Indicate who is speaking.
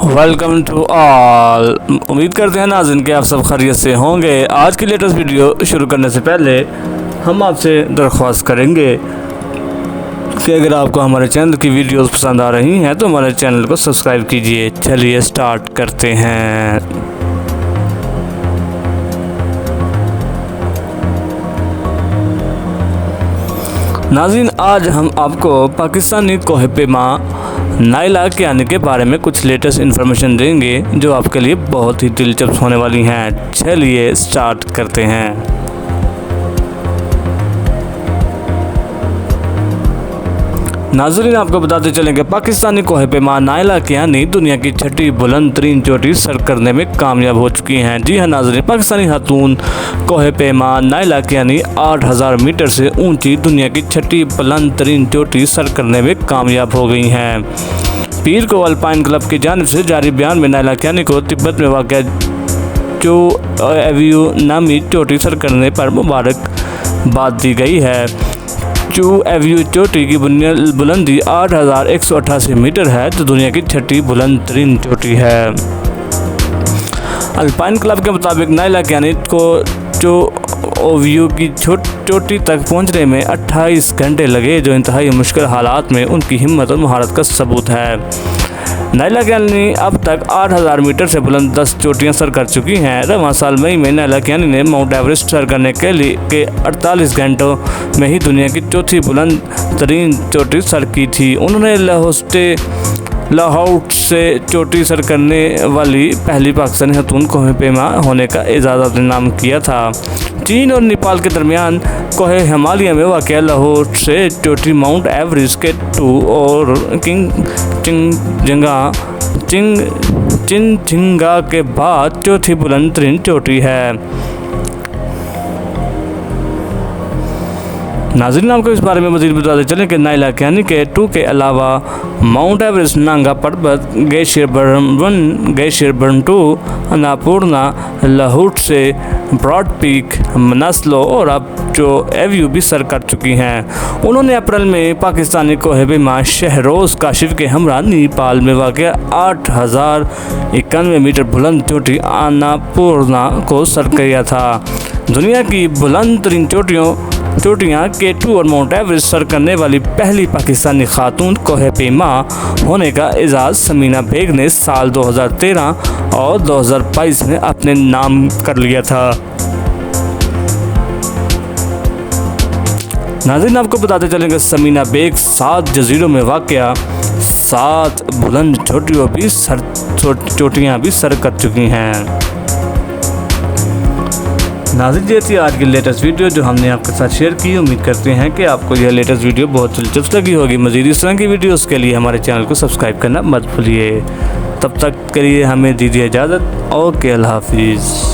Speaker 1: Welcome to all उम्मीद करते हैं नाजिन के आप सब खरीत से होंगे। आज की लेटेस्ट वीडियो शुरू करने से पहले हम आपसे दरख्वास्त करेंगे कि अगर आपको हमारे चैनल की वीडियोस पसंद आ रही हैं तो हमारे चैनल को सब्सक्राइब कीजिए। चलिए स्टार्ट करते हैं। नाजिन आज हम आपको पाकिस्तानी कोहपेमा नाइला के आने के बारे में कुछ लेटेस्ट इन्फॉर्मेशन देंगे, जो आपके लिए बहुत ही दिलचस्प होने वाली हैं। चलिए स्टार्ट करते हैं। नाजरीन, आपको बताते चलेंगे पाकिस्तानी कोहे पेमा नायला कियानी दुनिया की छठी बुलंद तरीन चोटी सर करने में कामयाब हो चुकी हैं। जी हाँ नाजरीन, पाकिस्तानी खातून कोहे पेमा नायला कियानी आठ हज़ार मीटर से ऊँची दुनिया की छठी बुलंद तरीन चोटी सर करने में कामयाब हो गई हैं। पीर को अल्पाइन क्लब की जानब से जारी बयान में नायला कियानी को तिब्बत में वाक़ जो एव्यू नामी चोटी सर करने पर मुबारकबाद दी गई है। चू एव्यू चोटी की बुलंदी आठ हज़ार एक सौ अट्ठासी मीटर है तो दुनिया की छठी बुलंद तरीन चोटी है। अल्पाइन क्लब के मुताबिक नाइला कैनिट को जो ओवियो की चोटी तक पहुँचने में 28 घंटे लगे, जो इंतहाई मुश्किल हालात में उनकी हिम्मत और महारत का सबूत है। नैला कैनी अब तक 8000 मीटर से बुलंद 10 चोटियाँ सर कर चुकी हैं। रवा साल मई में नैला कैनी ने माउंट एवरेस्ट सर करने के लिए के 48 घंटों में ही दुनिया की चौथी बुलंद तरीन चोटी सर की थी। उन्होंने लाहौस्टे लाहौट से चोटी सर करने वाली पहली पाकिस्तानी खतून कोहे पेमा होने का एजाज़ नाम किया था। चीन और नेपाल के दरमियान कोहे हिमालय में वाक़ लाहौर से चोटी, माउंट एवरेस्ट के टू और किंग, चिंग, जंगा, चिंग चिंग चिंगा के बाद चौथी बुलंद तरीन चोटी है। नाजरीन, आपको इस बारे में मजीद बताते चलें कि नाइला कैनी के टू के अलावा माउंट एवरेस्ट नांगा पर्वत ग्लेशियर बर्न ग्लेशियर बर्न टू, अन्नापूर्णा लाहौट से ब्रॉड पीक नस्लो और अब जो एव्यू भी सर कर चुकी हैं। उन्होंने अप्रैल में पाकिस्तानी कोहबेमा शहरोज काशिफ के हमरा नेपाल में वाक़ आठ हज़ार इक्यानवे मीटर बुलंद चोटी अन्नापूर्णा को सर किया था। दुनिया की बुलंद तरीन चोटियों चोटियाँ के टू और माउंट एवरेस्ट सर करने वाली पहली पाकिस्तानी खातून कोहे पेमा होने का एजाज़ समीना बेग ने साल 2013 और 2022 में अपने नाम कर लिया था। नाजिन आपको बताते चलेंगे समीना बेग सात जजीरों में वाक़ सात बुलंद चोटियों भी सर चोटियाँ भी सर कर चुकी हैं। नाजिर जैसी आज की लेटेस्ट वीडियो जो हमने आपके साथ शेयर की, उम्मीद करते हैं कि आपको यह लेटेस्ट वीडियो बहुत दिलचस्प लगी होगी। मजीद इस तरह की वीडियोस के लिए हमारे चैनल को सब्सक्राइब करना मत भूलिए। तब तक के लिए हमें दीजिए इजाज़त। ओके, अल्लाह हाफिज़।